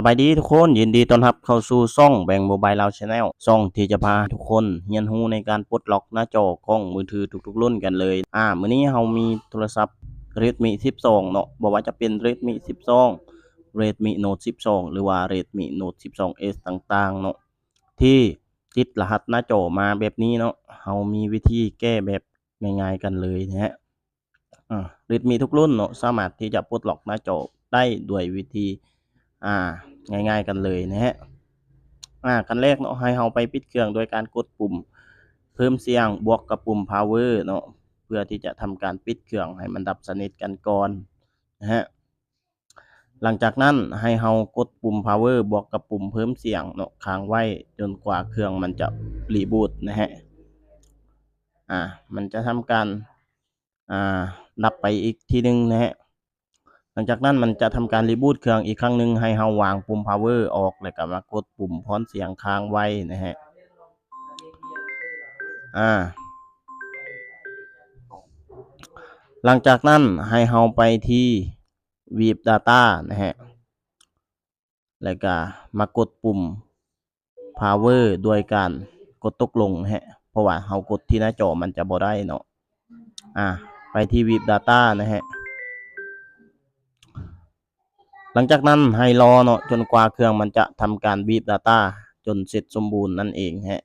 สบายดีทุกคนยินดีต้อนรับเข้าสู่ช่องแบงโมบายเราชาแนลช่องที่จะพาทุกคนเรียนรู้ในการปลดล็อกหน้าจอกล้องมือถือทุกๆรุ่นกันเลย อ่ามื้อนี้เรามีโทรศัพท์ Redmi 12 เนาะบ่ว่าจะเป็น Redmi 12 Redmi Note 12 หรือว่า Redmi Note 12s ต่างๆเนาะที่ติดรหัสหน้าจอมาแบบนี้เนาะเรามีวิธีแก้แบบง่ายๆกันเลยนะฮะอ่า Redmi ทุกรุ่นเนาะสามารถที่จะปลดล็อกหน้าจอได้ด้วยวิธี อ่า ง่าย ๆ กันเลยนะฮะอ่าขั้นแรกเนาะให้เราไปปิดเครื่องโดยการกดปุ่ม เพิ่มเสียงบวกกับปุ่ม power เนาะเพื่อที่จะทำการปิดเครื่องให้มันดับสนิทกันก่อนนะฮะหลังจากนั้นให้เรากดปุ่ม power บวกกับปุ่มเพิ่มเสียงเนาะค้างไว้จนกว่าเครื่องมันจะรีบูตนะฮะอ่ามันจะทำการอ่าดับไปอีกทีหนึงนะฮะ ลังจากนั้นมันจะทำการรีบูตเครื่องอีกครั้งหนึ่งให้เราวางปุ่ม power ออกแล้วก็มากดปุ่มพรเสียงค้างไว้นะฮะอ่าหลังจากนั้นให้เราไปที่ Weave Data นะฮะแล้วก็มากดปุ่ม power ด้วยการกดตกลงนะฮะเพราะว่าเรากดที่หน้าจอมันจะบ่ได้เนาะอ่าไปที่ Weave Data นะฮะ ลังจากนั้นให้รอเนาะจนกว่าเครื่องมันจะทำการ Weave Data จนเสร็จสมบูรณ์นั่นเองฮะ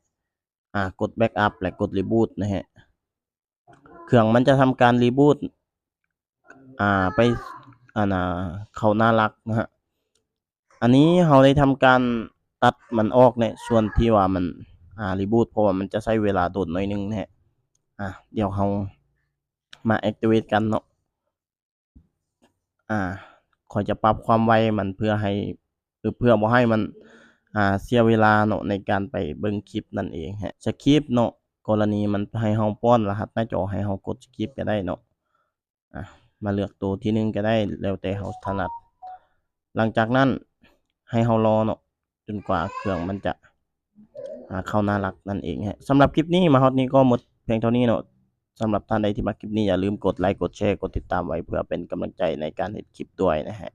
อ่ากด Backup และกด Reboot นะฮะเครื่องมันจะทำการ Reboot อ่าไปอันน่ะเขาน้ารักนะฮะอันนี้เราได้ทำการตัดมันออกในส่วนที่ว่ามันอ่า Reboot เพราะว่ามันจะใช้เวลาโดนหน่อยนึงนะฮะอ่าเดี๋ยวเรามา Activate กันเนาะอ่า ข้อยจะปรับความไวมันเพื่อให้หรือเพื่อบ่ให้มันอ่าเสียเวลาเนาะในการไปเบิ่งคลิปนั่นเองฮะสคริปต์เนาะกรณีมันให้เราป้อนรหัสหน้าจอให้เรากดสคิปก็ได้เนาะอ่ามาเลือกตัวที่หนึ่งก็ได้แล้วแต่เราถนัด หลังจากนั้นให้เรารอเนาะจนกว่าเครื่องมันจะอ่าเข้าหน้ารักนั่นเองฮะสำหรับคลิปนี้มาฮอดนี้ก็หมดเพียงเท่านี้เนาะ สำหรับท่านใดที่มักคลิปนี้อย่าลืมกดไลค์กดแชร์กดติดตามไว้เพื่อเป็นกำลังใจในการเฮ็ดคลิปด้วยนะฮะ